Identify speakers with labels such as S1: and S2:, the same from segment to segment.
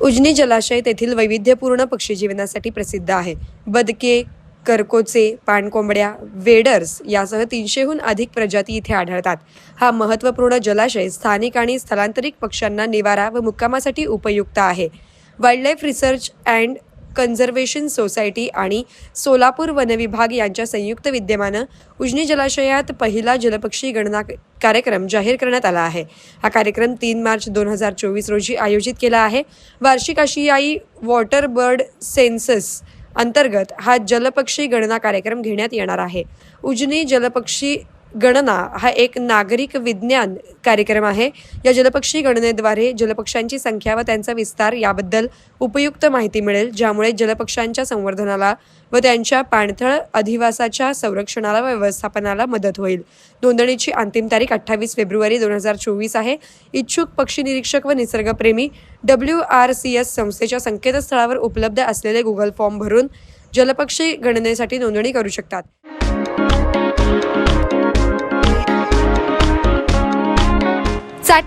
S1: उजनी जलाशय तेथील वैविध्यपूर्ण पक्षीजीवनासाठी प्रसिद्ध आहे. बदके करकोचे पाणकोंबड्या वेडर्स यासह तीनशेहून अधिक प्रजाती इथे आढळतात. हा महत्त्वपूर्ण जलाशय स्थानिक आणि स्थलांतरित पक्ष्यांना निवारा व मुक्कामासाठी उपयुक्त आहे. Wildlife research and conservation society आणि सोलापूर वनविभाग यांच्या संयुक्त विद्यमानं उजनी जलाशयात पहिला जलपक्षी गणना कार्यक्रम जाहीर करण्यात आला आहे. हा कार्यक्रम तीन मार्च दोन हजार चोवीस रोजी आयोजित केला आहे. वार्षिक आशियाई वॉटर बर्ड सेन्सस अंतर्गत हा जलपक्षी गणना कार्यक्रम घेण्यात येणार आहे. उजनी जलपक्षी गणना हा एक नागरिक विज्ञान कार्यक्रम आहे. या जलपक्षी गणनेद्वारे जलपक्ष्यांची संख्या व त्यांचा विस्तार याबद्दल उपयुक्त माहिती मिळेल ज्यामुळे जलपक्ष्यांच्या संवर्धनाला व त्यांच्या पाणथळ अधिवासाच्या संरक्षणाला व व्यवस्थापनाला मदत होईल. नोंदणीची अंतिम तारीख अठ्ठावीस फेब्रुवारी दोन हजार चोवीस आहे. इच्छुक पक्षी निरीक्षक व निसर्गप्रेमी डब्ल्यू आर सी एस संस्थेच्या संकेतस्थळावर उपलब्ध असलेले गुगल फॉर्म भरून जलपक्षी गणनेसाठी नोंदणी करू शकतात.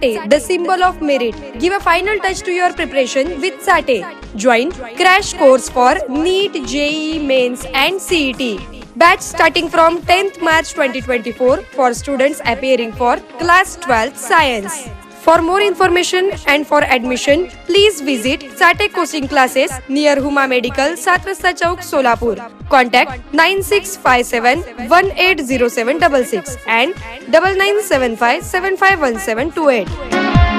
S1: The symbol of merit. Give a final touch to your preparation with Sate. Join crash course for NEET, JEE Mains and CET. Batch starting from 10th March 2024 for students appearing for class 12 science. For more information and for admission, please visit Sate coaching classes near Huma Medical, Satrasta Chowk, Solapur. Contact 9657 180766 and 9975 751728.